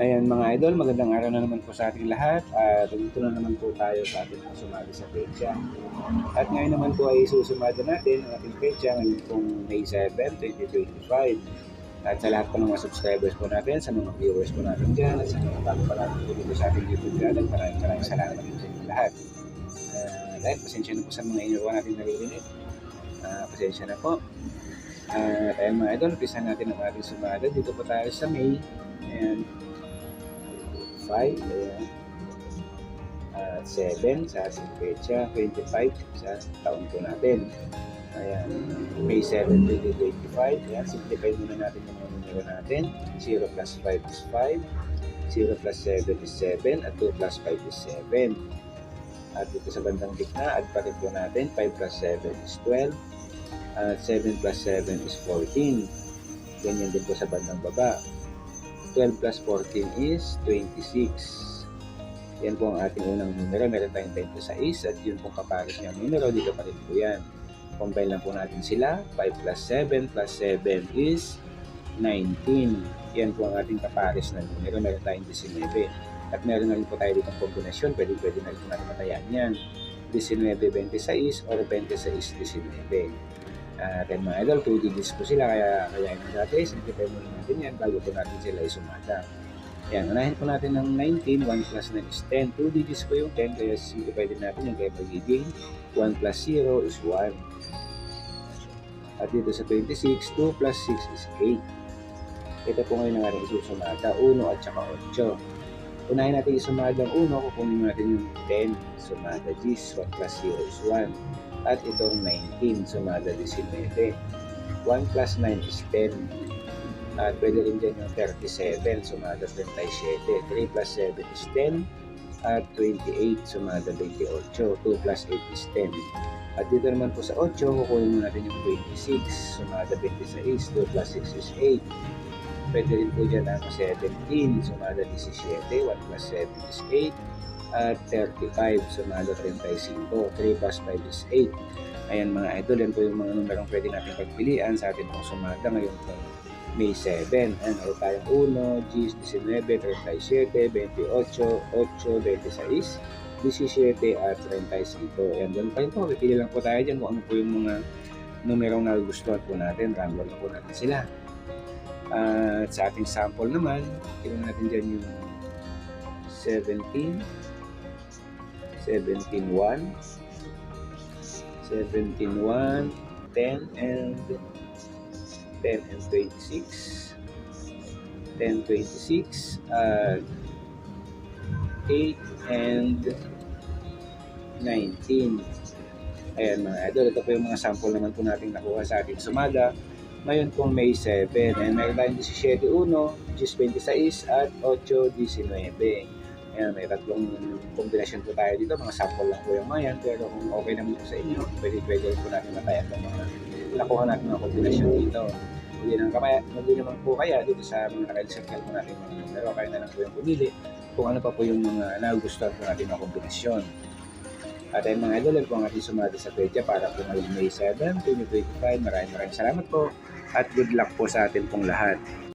Ayan mga idol, magandang araw na naman po sa ating lahat. At dito na naman po tayo sa ating sumali sa pecha. At ngayon naman po ay susumada natin ang ating pecha ngayon pong May 7, 2025. At sa lahat po ng mga subscribers po natin, sa mga viewers po natin dyan, at sa mga bago pa natin po dito sa ating YouTube channel, maraming maraming salamat din sa inyo lahat. Uh, dahil pasensya na po sa mga inyo natin naririnig. Uh, pasensya na po. At ayan mga idol, umpisa natin ang ating sumada. Dito po tayo sa May. Ayan. 5, ayan. At 7 sa pecha, 25 sa taon po natin. Ayan, May 7, 2025. Ayan, simplify muna natin yung mga numero natin. 0 plus 5 is 5. 0 plus 7 is 7. At 2 plus 5 is 7. At dito sa bandang gitna, add pa rin po natin. 5 plus 7 is 12. At 7 plus 7 is 14. Ganyan din po sa bandang baba. 12 plus 14 is 26. Yan po ang ating unang numero. Meron tayong 26 at yun pong kapares niya numero. Dito pa rin po yan. Combine lang po natin sila. 5 plus 7 plus 7 is 19. Yan po ang ating kapares na numero. Meron tayong 19. At meron na rin po tayo dito kombinasyon. Pwede, pwede na rin po natin matayaan yan. 19-26 or 26-19. At uh, mga idol, 2 digits po sila, kaya kaya mo dati, simplify muna natin yan bago po natin sila isumada. Yan, unahin po natin ng 19, 1 plus 9 is 10. 2 digits po yung 10, kaya simplify din natin yung kaya magiging 1 plus 0 is 1. At dito sa 26, 2 plus 6 is 8. Ito po ngayon ang ating isusumada, 1 at saka 8. Unahin natin isumada ang 1, kukunin natin yung 10, sumada G's, 1 plus 0 is 1 at itong 19 sumada 19. 1 plus 9 is 10. At pwede rin dyan yung 37 sumada 37. 3 plus 7 is 10. At 28 sumada 28. 2 plus 8 is 10. At dito naman po sa 8, kukunin mo natin yung 26 sumada 26. 2 plus 6 is 8. Pwede rin po dyan ang 17 sumada 17. 1 plus 7 is 8 at 35 sumada 35 3 plus 5 is 8 ayan mga idol yan po yung mga numerong pwede natin pagpilian sa atin pong sumada ngayon po May 7 ayan meron tayong 1 G's 19 37 28 8 26 17 at 35 ayan doon rin po. Pipili lang po tayo dyan kung ano po yung mga numerong nagustuhan po natin. Rambol na po natin sila at sa ating sample naman tingnan natin dyan yung 17 17.1 17.1 10 and 10 and 26 10 26 uh, 8 and 19 ayan mga idol ito po yung mga sample naman po natin nakuha sa ating sumada ngayon pong May 7 ayan meron tayong 17 1 26 at 8 19 Ayan, may tatlong kombinasyon po tayo dito. Mga sample lang po yung mga yan. Pero kung okay naman po sa inyo, pwede pwede po natin matayan ng mga nakuha natin mga kombinasyon dito. Hindi naman, kamaya, hindi naman po kaya dito sa mga naka-circle po natin mga numero. Kaya na lang po yung pumili kung ano pa po yung mga nagustuhan po natin mga kombinasyon. At ayun mga idol, po ang ating sumali sa pecha para po ngayong May 7, 2025. Maraming maraming salamat po at good luck po sa atin pong lahat.